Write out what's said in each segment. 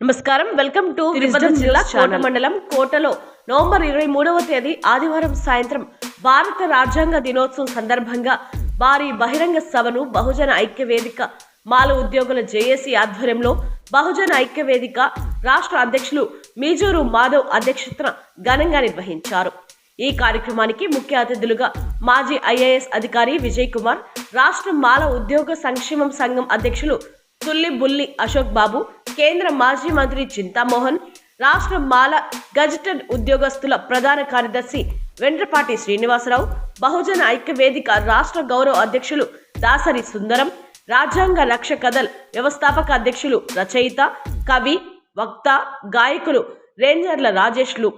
నమస్కారం. Welcome to విజయం జిల్లా కోట మండలం కోటలో నవంబర్ ఇరవై మూడవ తేదీ ఆదివారం సాయంత్రం భారత రాజ్యాంగ దినోత్సవం సందర్భంగా భారీ బహిరంగ సభను బహుజన ఐక్య వేదిక మాల ఉద్యోగుల జేఏసీ ఆధ్వర్యంలో బహుజన ఐక్య వేదిక రాష్ట్ర అధ్యక్షులు మీజూరు మాధవ్ అధ్యక్షతన ఘనంగా నిర్వహించారు. ఈ కార్యక్రమానికి ముఖ్య అతిథులుగా మాజీ ఐఏఎస్ అధికారి విజయ్ కుమార్ రాష్ట్ర మాల ఉద్యోగ సంక్షేమం సంఘం అధ్యక్షులు తుల్లి బుల్లి అశోక్ బాబు కేంద్ర మాజీ మంత్రి చింతామోహన్ రాష్ట్ర మాల గజెటెడ్ ఉద్యోగస్తుల ప్రధాన కార్యదర్శి వెంట్రపాటి శ్రీనివాసరావు బహుజన ఐక్యవేదిక రాష్ట్ర గౌరవ అధ్యక్షులు దాసరి సుందరం రాజ్యాంగ రక్ష కదల్ వ్యవస్థాపక అధ్యక్షులు రచయిత కవి వక్త గాయకులు రేంజర్ల రాజేష్లు.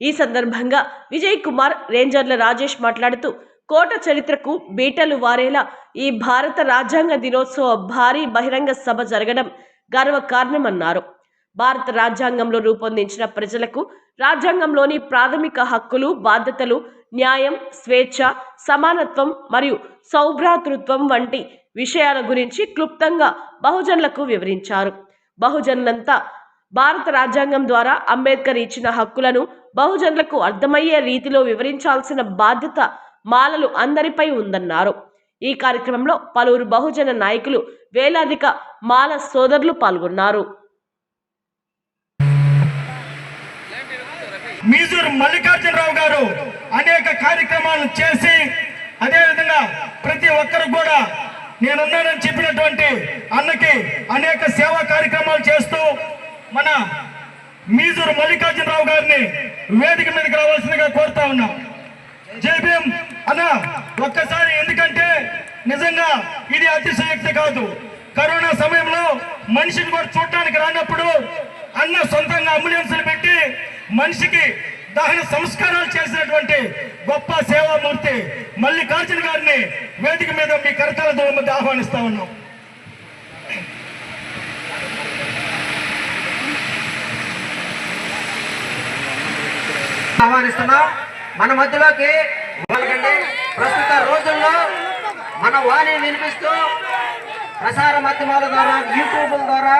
ఈ సందర్భంగా విజయ్ కుమార్ రేంజర్ల రాజేష్ మాట్లాడుతూ కోట చరిత్రకు బీటలు వారేలా ఈ భారత రాజ్యాంగ దినోత్సవ భారీ బహిరంగ సభ జరగడం గర్వకారణమన్నారు భారత రాజ్యాంగంలో రూపొందించిన ప్రజలకు రాజ్యాంగంలోని ప్రాథమిక హక్కులు బాధ్యతలు న్యాయం స్వేచ్ఛ సమానత్వం మరియు సౌభ్రాతృత్వం వంటి విషయాల గురించి క్లుప్తంగా బహుజనులకు వివరించారు. బహుజనులంతా భారత రాజ్యాంగం ద్వారా అంబేద్కర్ ఇచ్చిన హక్కులను బహుజనులకు అర్థమయ్యే రీతిలో వివరించాల్సిన బాధ్యత మాలలు అందరిపై ఉందన్నారు. ఈ కార్యక్రమంలో పలువురు బహుజన నాయకులు వేలాదిక మాల సోదరులు పాల్గొన్నారు. మీజూర్ మల్లికార్జునరావు గారు అనేక కార్యక్రమాలు చేసి అదేవిధంగా ప్రతి ఒక్కరు కూడా నేనున్నానని చెప్పినటువంటి అన్నకి అనేక సేవా కార్యక్రమాలు చేస్తూ మన మీజూరు మల్లికార్జునరావు గారిని వేదిక మీదకి రావాల్సిందిగా కోరుతా ఉన్నాం. జై భీమ్! అన్న ఒక్కసారి ఎందుకంటే నిజంగా ఇది అతిశయక్తి కాదు. కరోనా సమయంలో మనిషిని కూడా చూడటానికి రానప్పుడు అన్న సొంతంగా అంబులెన్సులు పెట్టి మనిషికి దహన సంస్కారాలు చేసినటువంటి గొప్ప సేవామూర్తి మల్లికార్జున గారిని వేదిక మీద మీ కరతాల దూరం మధ్య ఆహ్వానిస్తా ఉన్నాం. ఆహ్వానిస్తున్నాం. మన మధ్యలోకి వాళ్ళకండి ప్రస్తుత రోజుల్లో మన వాణి వినిపిస్తూ ప్రసార మాధ్యమాల ద్వారా యూట్యూబ్ ద్వారా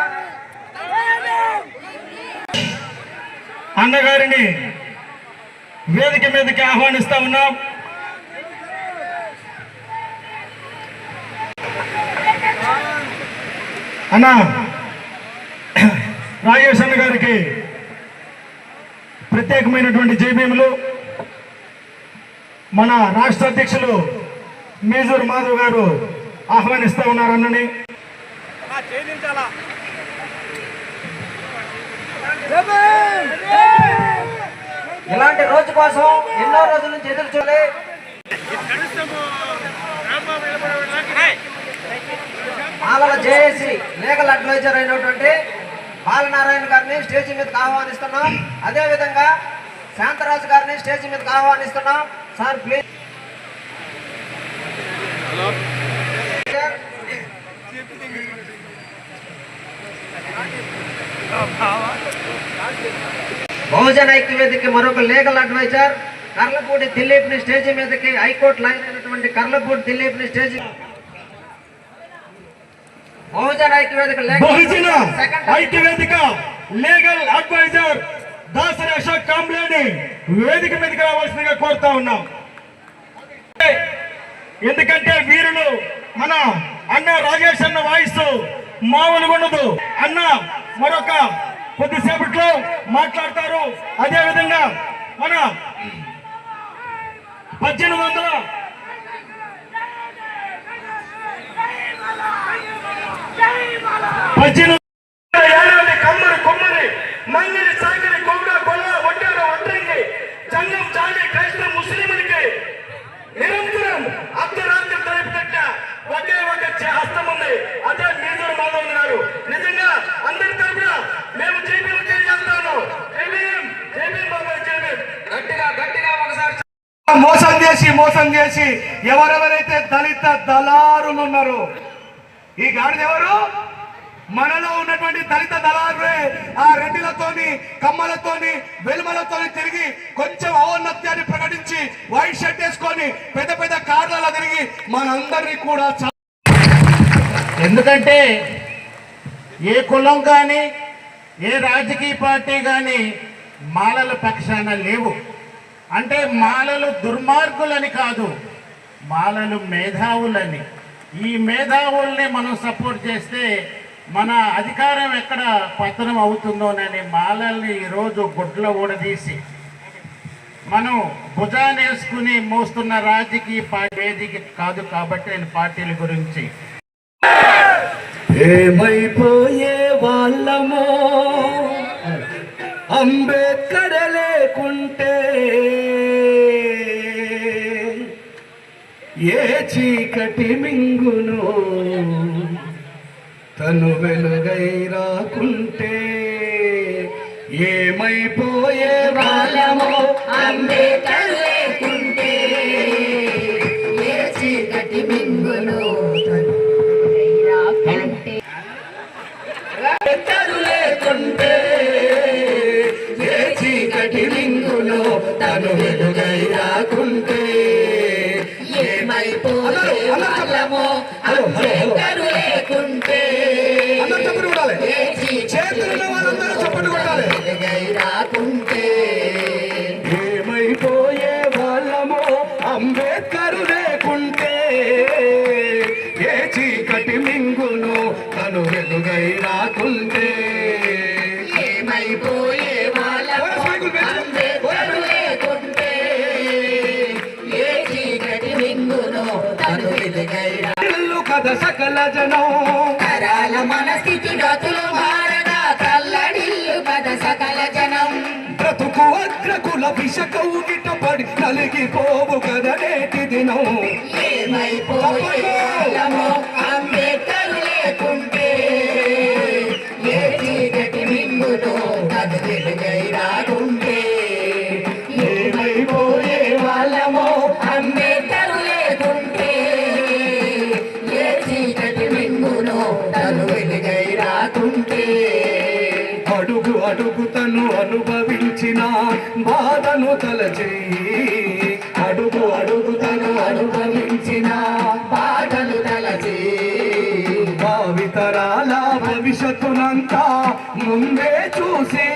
అన్నగారిని వేదిక మీదకి ఆహ్వానిస్తా ఉన్నాం. అన్న రాజేష్ అన్న గారికి ప్రత్యేకమైనటువంటి జయభీములు. మన రాష్ట్ర అధ్యక్షులు మేజూర్ మాధవ్ గారు ఆహ్వానిస్తా ఉన్నారు అన్నని ఇలాంటి రోజు కోసం ఎన్నో రోజుల నుంచి ఎదురు చూడలే. జేఏసీ లీగల్ అడ్వైజర్ అయినటువంటి బాలనారాయణ గారిని స్టేజ్ మీదకి ఆహ్వానిస్తున్నాం. అదే విధంగా శాంతరాజు గారిని స్టేజ్ మీదకి ఆహ్వానిస్తున్నాం. సార్ ప్లీజ్ బహుజన ఐక్య వేదిక మరొక లీగల్ అడ్వైజర్ కర్లపూడి దిలీప్ని స్టేజ్ మీదకి హైకోర్టు లాయర్ అయినటువంటి కర్లపూడి దిలీప్ని స్టేజ్ బహుజన ఐక్య వేదిక Bahujana second Aikya Vedika legal adviser Dasari Ashok కాంబ్లేని వేదిక మీదకి రావాల్సిందిగా కోరుతా ఉన్నాం. ఎందుకంటే వీరులు మన అన్న రాజేష్ అన్న వాయిస్తూ మామూలుగా ఉండదు. అన్న మరొక కొద్దిసేపట్లో మాట్లాడతారు. అదే విధంగా మన పద్దెనిమిది వందల పద్దెనిమిది ఏడాది కమ్మరి కొమ్మరి మంగిలి మోసం చేసి ఎవరెవరైతే దళిత దళారులు ఉన్నారో ఈ గాడిద ఎవరు? మనలో ఉన్నటువంటి దళిత దళారులే ఆ రెడ్డిలతోని కమ్మలతోని వెలుమలతోని తిరిగి కొంచెం ఔన్నత్యాన్ని ప్రకటించి వైట్ షర్ట్ వేసుకొని పెద్ద పెద్ద కార్లలో తిరిగి మనందరినీ కూడా ఎందుకంటే ఏ కులం కానీ ఏ రాజకీయ పార్టీ కానీ మాలల పక్షాన లేవు. అంటే మాలలు దుర్మార్గులని కాదు మాలలు మేధావులని. ఈ మేధావుల్ని మనం సపోర్ట్ చేస్తే మన అధికారం ఎక్కడ పతనం అవుతుందోనని మాలల్ని ఈరోజు గుడ్ల ఊడదీసి మనం భుజానేసుకుని మోస్తున్న రాజకీయ పార్టీ వేదిక కాదు కాబట్టి నేను పార్టీల గురించి. ఏమైపోయే వాళ్ళమో? అంబేద్కర్ లేకుంటే ఏ చీకటి మింగును? తను వెలుగై రాకుంటే ఏమైపోయే వాళ్ళమో అందే చప్పట్లు కొట్టాలి. వెలుగై రాకుంటే ఏమైపోయే వాళ్ళమో అంబేద్కర్ లేకుంటే ఏ చీకటి మింగును తను వెలుగై రాకుంటే ఏమైపోయే కథ సకల జనం. తరాల మన స్థితి గతులు మారగా అగ్రకుల విషకౌగిట పడి నలిగిపోవు కదా నేటి దినం. ఏమైపోయే తలచి అడుగు అడుగు తను అనుభవించిన బాధలు తలచి భావితరాల భవిష్యత్తునంతా ముందే చూసి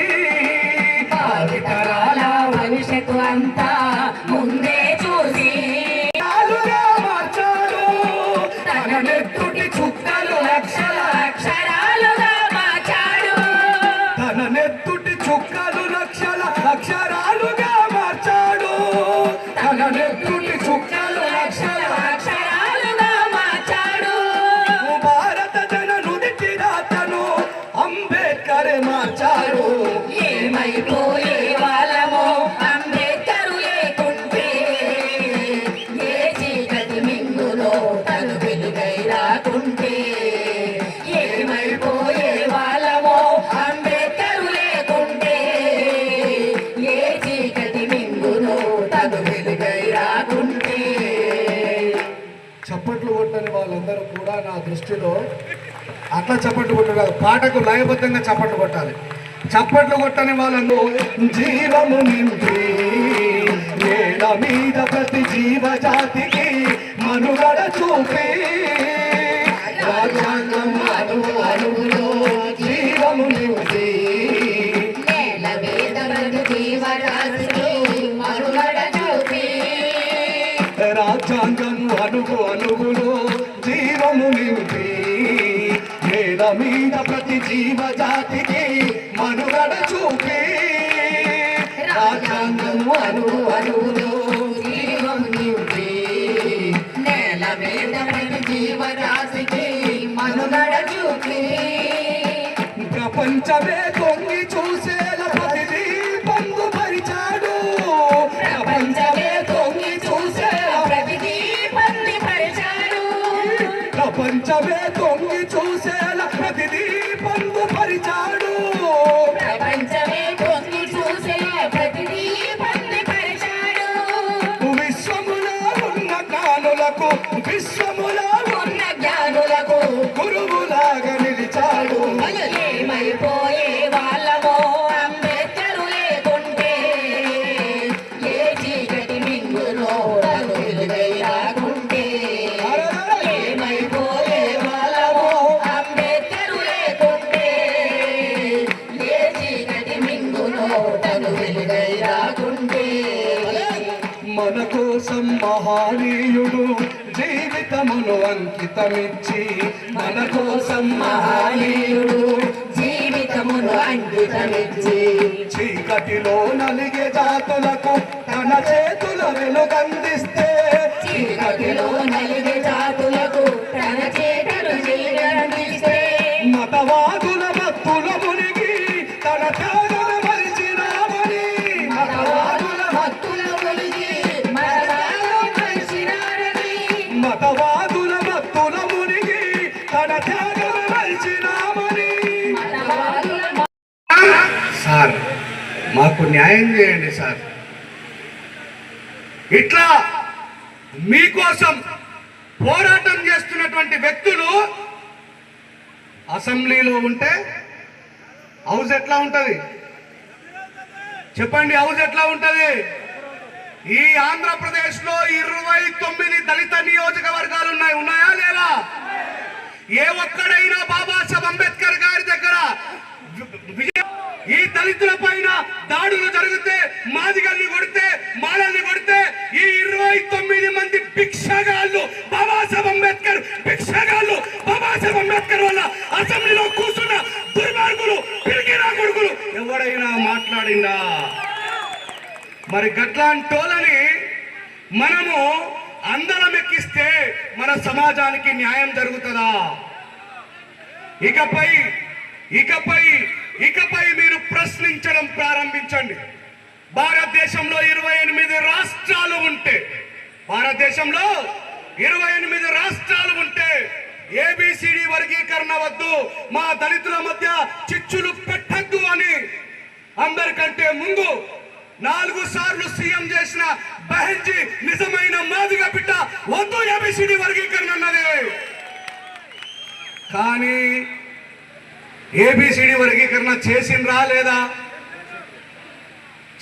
చప్పట్లు కొట్టని వాళ్ళందరూ కూడా నా దృష్టిలో అట్లా చప్పట్లు కొట్టడం పాటకు లయబద్ధంగా చప్పట్లు కొట్టాలి. చప్పట్లు కొట్టని వాళ్ళను జీవము నింపి నేల మీద ప్రతి జీవజాతికి మనుగడ చూపి రాజ్యాంగం అణువు అణువులో జీవము నింపి. జీవజాతికి మనుగడ చూపి. రాజ్యాంగం అను అణువులో జీవం నింపి. నేల మీద జీవరాశికి మనుగడ చూపి. ప్రపంచమే తొంగి చూసేలా ప్రతిదీ పొందుపరిచాడు ప్రపంచమే తొంగి చూసేలా ప్రతిదీ పంది ప్రపంచమే తొంగి చూసేలా ప్రతిదీ పొందుపరిచాడు అంకితమిచ్చి మన కోసం మహానీయుడు జీవితమును అంకితమిచ్చి చీకటిలో నలిగే జాతులకు తన చేతుల వెలుగందిస్తే చీకటిలో నలిగే జాతులకు తన చేతులు చేరందిస్తే మతవాదుల మత్తుల మునిగి తన మాకు న్యాయం చేయండి సార్. ఇట్లా మీకోసం పోరాటం చేస్తున్నటువంటి వ్యక్తులు అసెంబ్లీలో ఉంటే హౌస్ ఎట్లా ఉంటుంది? చెప్పండి హౌస్ ఎట్లా ఉంటుంది? ఈ ఆంధ్రప్రదేశ్లో ఇరవై తొమ్మిది దళిత నియోజకవర్గాలు ఉన్నాయి ఉన్నాయా లేవా ఏ ఒక్కడే మరి గట్లాంటోలని మనము అందరం ఎక్కిస్తే మన సమాజానికి న్యాయం జరుగుతుందా? ఇకపై ఇకపై ఇకపై మీరు ప్రశ్నించడం ప్రారంభించండి. భారతదేశంలో ఇరవై ఎనిమిది రాష్ట్రాలు ఉంటే భారతదేశంలో ఇరవై ఎనిమిది రాష్ట్రాలు ఉంటే ఏబిసిడి వర్గీకరణ వద్దు మా దళితుల మధ్య చిచ్చులు పెట్టద్దు అని అందరికంటే ముందు నాలుగు సార్లు సీఎం చేసిన బహెన్జీ నిజమైన మాదిగ బిడ్డ వద్దు ఏబిసిడి వర్గీకరణ అన్నది. కానీ ఏబిసిడి వర్గీకరణ చేసిండ్రా లేదా?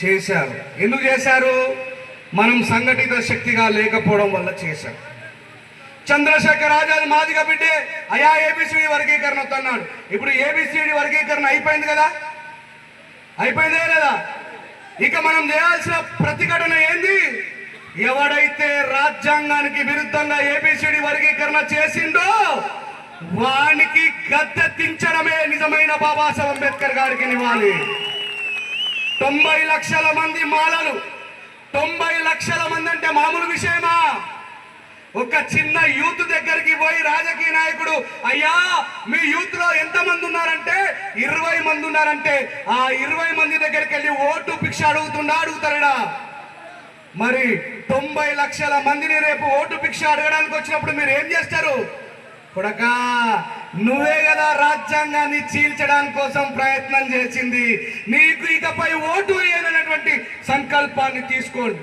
చేశారు. ఎందుకు చేశారు? మనం సంఘటిత శక్తిగా లేకపోవడం వల్ల చేశారు. చంద్రశేఖర్ ఆజాద్ మాదిగ బిడ్డే అయా ఏబిసిడి వర్గీకరణ వద్దన్నాడు. ఇప్పుడు ఏబిసిడి వర్గీకరణ అయిపోయింది కదా? అయిపోయిందే లేదా? ఇక మనం చేయాల్సిన ప్రతిఘటన ఏంది? ఎవడైతే రాజ్యాంగానికి విరుద్ధంగా ఏబిసిడి వర్గీకరణ చేసిండో వానికి గద్దెత్తించడమే నిజమైన బాబాసాహెబ్ అంబేద్కర్ గారికి నివాలి తొంభై లక్షల మంది మాలలు తొంభై లక్షల మంది అంటే మామూలు విషయమా? ఒక చిన్న యూత్ దగ్గరికి పోయి రాజకీయ నాయకుడు అయ్యా మీ యూత్లో ఎంత మంది ఉన్నారంటే ఇరవై మంది ఉన్నారంటే ఆ ఇరవై మంది దగ్గరికి వెళ్ళి ఓటు భిక్ష అడుగుతున్నా అడుగుతారడా? మరి తొంభై లక్షల మందిని రేపు ఓటు భిక్ష అడగడానికి వచ్చినప్పుడు మీరు ఏం చేస్తారు? కొడకా నువ్వే కదా రాజ్యాంగాన్ని చీల్చడానికి కోసం ప్రయత్నం చేసింది నీకు ఇకపై ఓటు వేయనటువంటి సంకల్పాన్ని తీసుకోండి.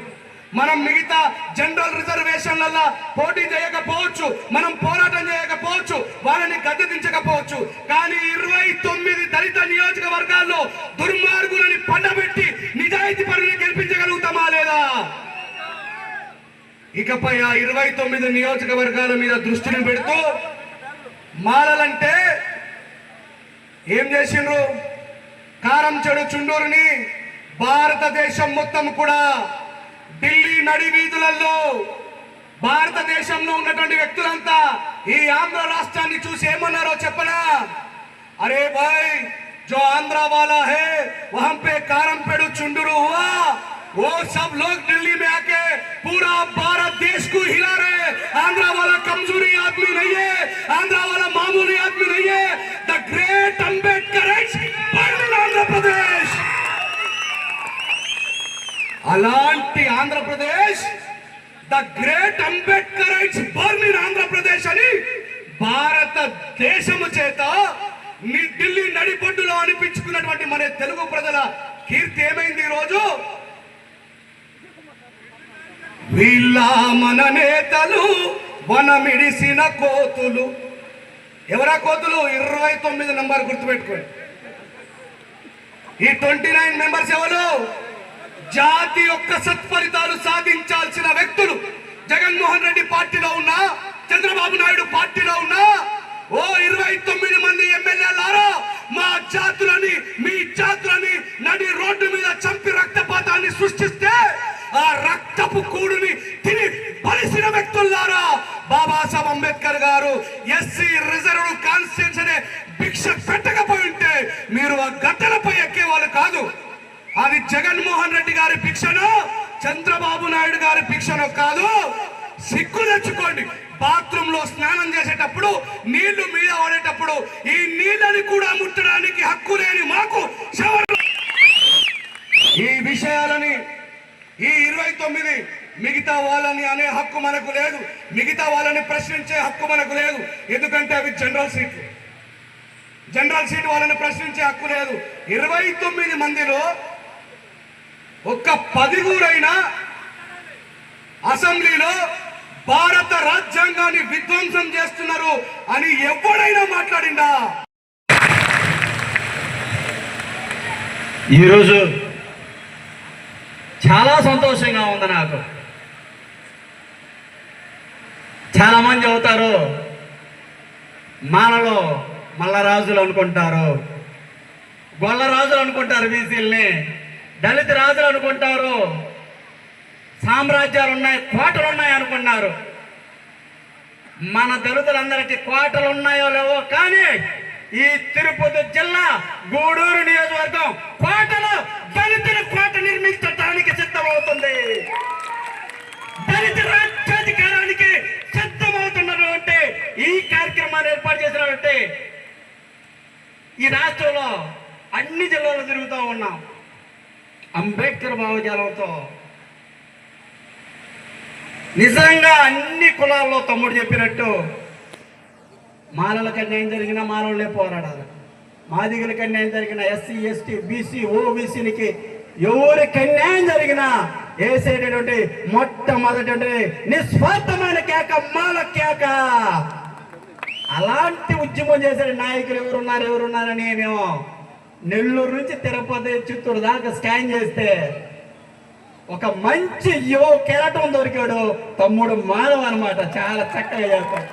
మనం మిగతా జనరల్ రిజర్వేషన్ల పోటీ చేయకపోవచ్చు మనం పోరాటం చేయకపోవచ్చు వాళ్ళని గద్దెదించకపోవచ్చు కానీ ఇరవై తొమ్మిది దళిత నియోజకవర్గాల్లో దుర్మార్గులని పండబెట్టి నిజాయితీ పనులు గెలిపించగలుగుతామా లేదా? ఇకపై ఆ ఇరవై తొమ్మిది నియోజకవర్గాల మీద దృష్టిని పెడుతూ మాలలంటే ఏం చేసిండ్రు? కారం చెడు చుండూరుని భారతదేశం మొత్తం కూడా ఢిల్లీ నడి వీధులలో భారతదేశంలో ఉన్నటువంటి వ్యక్తులంతా ఈ ఆంధ్ర రాష్ట్రాన్ని చూసి ఏమన్నారో చెప్పనా అరే భాయ్ जो आंध्रा वाला है वहां पे कारम पेड़ू चुंडरू हुआ वो सब लोग दिल्ली में आके पूरा भारत देश को हिला रहे आंध्रा वाला कमजोरी आदमी नहीं है आंध्रा वाला मामूली आदमी नहीं है అలాంటి Andhra Pradesh the great Ambedkar born in Andhra Pradesh అని భారతదేశము చేత ని- ఢిల్లీ నడిపొడ్డులో అనిపించుకున్నటువంటి మన తెలుగు ప్రజల కీర్తి ఏమైంది ఈ రోజు వీళ్ళ మన నేతలు వనమిడిసిన కోతులు. ఎవరా కోతులు? ఇరవై తొమ్మిది నంబర్ గుర్తుపెట్టుకోండి. ఈ ట్వంటీ నైన్ మెంబర్స్ ఎవరు? జాతి యొక్క సత్ఫలితాలు సాధించాల్సిన వ్యక్తులు జగన్మోహన్ రెడ్డి పార్టీలో ఉన్నా చంద్రబాబు నాయుడు పార్టీలో ఉన్నా ఓ ఇరవై తొమ్మిది మంది ఎమ్మెల్యేలారా మా జాతులని మీ జాతులని నడి రోడ్డు మీద చంపి రక్తపాతాన్ని సృష్టిస్తే ఆ రక్తపు కూడుని తిని పలిసిన వ్యక్తులారా బాబాసాహెబ్ అంబేద్కర్ గారు. ఎస్సీ రిజర్వ్ కాన్స్టిట్యూషన్ భిక్ష పెట్టకపోయి ఉంటే మీరు ఆ గట్టలపై ఎక్కేవాళ్ళు కాదు. అది జగన్మోహన్ రెడ్డి గారి భిక్షను చంద్రబాబు నాయుడు గారి భిక్షను కాదు. సిగ్గు తెచ్చుకోండి. బాత్రూమ్లో స్నానం చేసేటప్పుడు నీళ్ళు మీద పడేటప్పుడు ఈ నీళ్ళని కూడా ముట్టడానికి హక్కు లేని మాకు శవ- ఈ విషయాలని ఈ ఇరవై తొమ్మిది మిగతా వాళ్ళని అనే హక్కు మనకు లేదు. మిగతా వాళ్ళని ప్రశ్నించే హక్కు మనకు లేదు. ఎందుకంటే అవి జనరల్ సీట్లు. జనరల్ సీట్ వాళ్ళని ప్రశ్నించే హక్కు లేదు. ఇరవై తొమ్మిది మందిలో ఒక్క పదిగురైనా అసెంబ్లీలో భారత రాజ్యాంగాన్ని విధ్వంసం చేస్తున్నారు అని ఎవడైనా మాట్లాడిందా ఈరోజు చాలా సంతోషంగా ఉంది నాకు. చాలా మంది అవుతారు మానలో మల్లరాజులు అనుకుంటారు గొల్లరాజులు అనుకుంటారు బీసీల్ని. దళిత రాజులు అనుకుంటారు. సామ్రాజ్యాలు ఉన్నాయి కోటలు ఉన్నాయి అనుకున్నారు. మన దళితులందరికీ కోటలు ఉన్నాయో లేవో కానీ ఈ తిరుపతి జిల్లా గూడూరు నియోజకవర్గం కోటలు దళితుల కోట నిర్మించడానికి సిద్ధమవుతుంది. దళిత రాజ్యాధికారానికి సిద్ధమవుతున్నటువంటి ఈ కార్యక్రమాన్ని ఏర్పాటు చేసినటువంటి ఈ రాష్ట్రంలో అన్ని జిల్లాలు తిరుగుతూ ఉన్నాం. అంబేద్కర్ భావజాలంతో నిజంగా అన్ని కులాల్లో తమ్ముడు చెప్పినట్టు మాలలకు అన్యాయం జరిగిన మాలలే పోరాడాలి. మాదిగలకు అన్యాయం జరిగిన ఎస్సీ ఎస్టీ బీసీ ఓబీసీలకి ఎవరికి అన్యాయం జరిగినా వేసేటటువంటి మొట్టమొదటి నిస్వార్థమైన కేక మాల కేక. అలాంటి ఉద్యమం చేసే నాయకులు ఎవరున్నారు? ఎవరున్నారని మేము నెల్లూరు నుంచి తిరుపతి చిత్తూరు దాకా స్కాన్ చేస్తే ఒక మంచి యువ కెరటం దొరికాడు. తమ్ముడు మానవ అన్నమాట. చాలా చక్కగా చెప్పాడు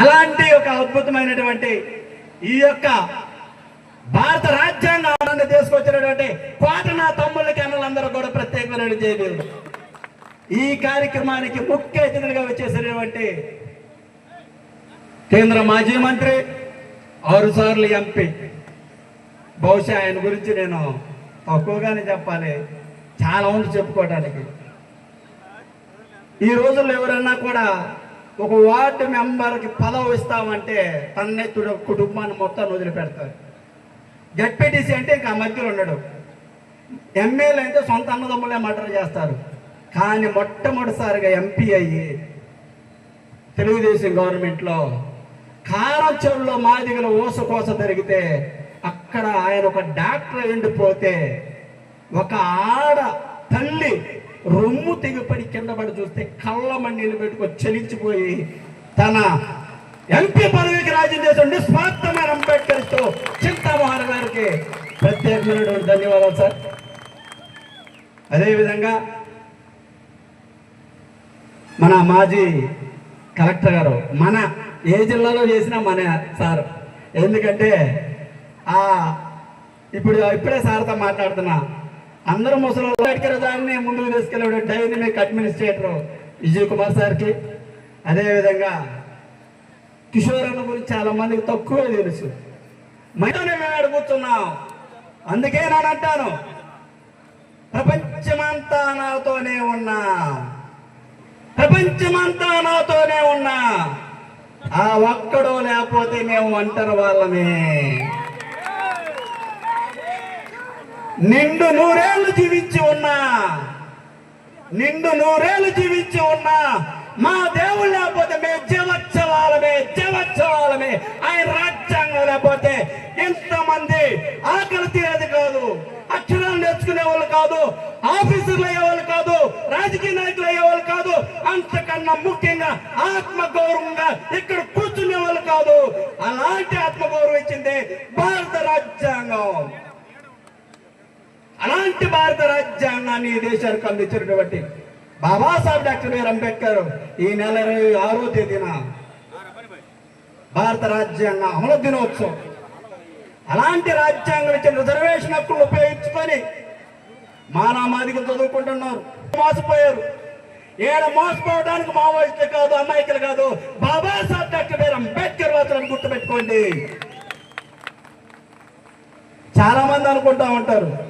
అలాంటి ఒక అద్భుతమైనటువంటి ఈ యొక్క భారత రాజ్యాంగాన్ని తీసుకొచ్చినటువంటి కోటన తమ్ముళ్ళకి అన్నలందరూ కూడా ప్రత్యేకమైన చేయలేదు. ఈ కార్యక్రమానికి ముఖ్య అతిథులుగా వచ్చేసినటువంటి కేంద్ర మాజీ మంత్రి ఆరు సార్లు ఎంపీ బహుశా ఆయన గురించి నేను తక్కువగానే చెప్పాలి. చాలా ఉంది చెప్పుకోవడానికి ఈ రోజుల్లో ఎవరన్నా కూడా ఒక వార్డు మెంబర్కి పదవి ఇస్తామంటే తన్నెత్తుడు కుటుంబాన్ని మొత్తాన్ని వదిలిపెడతారు. జడ్పీటీసీ అంటే ఇంకా మధ్యలో ఉండడు. ఎమ్మెల్యే అయితే సొంత అన్నదమ్ములే మర్డర్ చేస్తారు. కానీ మొట్టమొదటిసారిగా ఎంపీ అయ్యి తెలుగుదేశం గవర్నమెంట్లో కారచెరువులో మాదిగల ఊస కోస జరిగితే అక్కడ ఆయన ఒక డాక్టర్ ఎండిపోతే ఒక ఆడ తల్లి రొమ్ము తెగిపడి కింద పడి చూస్తే కళ్ళ మండీలు పెట్టుకొని చలించిపోయి తన ఎంపీ పదవికి రాజ్యం చేసిన నిస్వార్థమైన అంబేద్కర్తో చింతామోహన్ గారికి ప్రత్యేకమైనటువంటి ధన్యవాదాలు సార్. అదేవిధంగా మన మాజీ కలెక్టర్ గారు మన ఏ జిల్లాలో చేసినా మన సార్. ఎందుకంటే ఆ ఇప్పుడు ఇప్పుడే సార్తో మాట్లాడుతున్నా. అందరూ ముసలి అంబేద్కర్ దాన్ని ముందుకు తీసుకెళ్ళాడు డైనమిక్ అడ్మినిస్ట్రేటర్ విజయ్ కుమార్ సార్కి. అదేవిధంగా కిషోర్ అన్న గురించి చాలా మందికి తక్కువే తెలుసు. మహిళనే మేము ఆడ కూర్చున్నాం అందుకే నేను అంటాను ప్రపంచమంతా నాతోనే ఉన్నా. ప్రపంచమంతా నాతోనే ఉన్నా. ఆ ఒక్కడో లేకపోతే మేము ఒంటరి వాళ్ళమే. నిండు నూరేళ్ళు జీవించి ఉన్నా నిండు నూరేళ్ళు జీవించి ఉన్నా మా దేవుడు లేకపోతే మేము జీవోత్సవాలమే జవచ్చవాలమే. ఆయన రాజ్యాంగం లేకపోతే ఎంతమంది ఆకలి తీరేది కాదు అక్షరాలు నేర్చుకునే వాళ్ళు కాదు ఆఫీసర్లు అయ్యేవాళ్ళు కాదు రాజకీయ నాయకులు అయ్యే వాళ్ళు కాదు. అంతకన్నా ముఖ్యంగా ఆత్మ గౌరవంగా ఇక్కడ కూర్చునే వాళ్ళు కాదు. అలాంటి ఆత్మ గౌరవం ఇచ్చింది భారత రాజ్యాంగం. అలాంటి భారత రాజ్యాంగాన్ని ఈ దేశానికి అందించినటువంటి బాబాసాహెబ్ డాక్టర్ బిఆర్ అంబేద్కర్ ఈ నెల ఇరవై ఆరో తేదీన భారత రాజ్యాంగ అమలు దినోత్సవం. అలాంటి రాజ్యాంగం ఇచ్చిన రిజర్వేషన్ హక్కులు ఉపయోగించుకొని మానామాదికలు చదువుకుంటున్నారు. మోసపోయారు. ఈడ మోసపోవడానికి మావోయిస్టులు కాదు అమాయకులు కాదు. బాబాసాహెబ్ డాక్టర్ పేరు అంబేద్కర్ వాసులను గుర్తుపెట్టుకోండి. చాలా మంది అనుకుంటా ఉంటారు.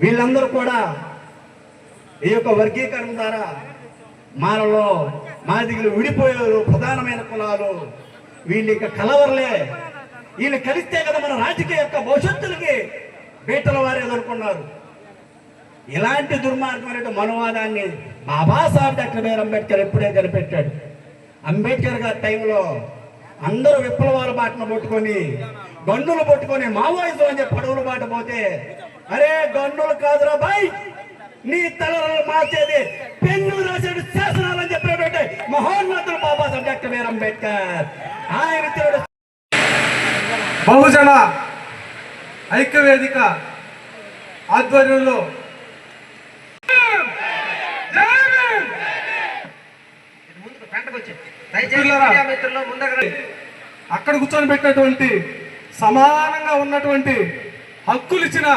వీళ్ళందరూ కూడా ఈ యొక్క వర్గీకరణ ద్వారా మనలో మాదిగులు విడిపోయారు ప్రధానమైన కులాలు. వీళ్ళు ఇక కలవరలే. వీళ్ళు కలిస్తే కదా మన రాజకీయ యొక్క భవిష్యత్తులకి బీటల వారు ఎదుర్కొన్నారు. ఇలాంటి దుర్మార్గమైన మనోవాదాన్ని బాబాసాహెబ్ డాక్టర్ బిఆర్ అంబేద్కర్ ఎప్పుడే కనిపెట్టాడు. అంబేద్కర్ గారి టైంలో అందరూ విప్లవాల బాటను పట్టుకొని గన్నులు పట్టుకొని మావోయిజం అని చెప్పి అడవుల బాట పోతే అరే గన్నులు కాదురా బాయ్ నీ తలలో మార్చేది పెన్ను రాసేడు శాసనాలు అని చెప్పినటువంటి మహోన్నతులు బాబాసాహెబ్ డాక్టర్ బిఆర్ అంబేద్కర్. ఆయన బహుజన ఐక్యవేదిక ఆధ్వర్యంలో అక్కడ కూర్చొని పెట్టినటువంటి సమానంగా ఉన్నటువంటి హక్కులు ఇచ్చిన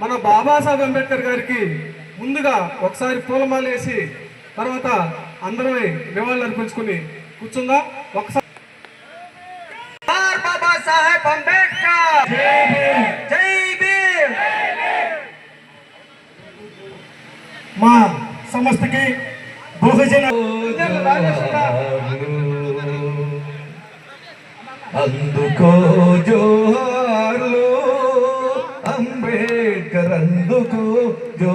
మన బాబాసాహెబ్ అంబేద్కర్ గారికి ముందుగా ఒకసారి పూలమాల వేసి తర్వాత అందరమే నివాళులు అర్పించుకుని కూర్చుందా. ఒకసారి బార్ బాబాసాహెబ్ అంబేద్కర్! జై మా సంస్థకి బహుజన అందుకో జోహార్లు అంబేద్కర్ అందుకో జో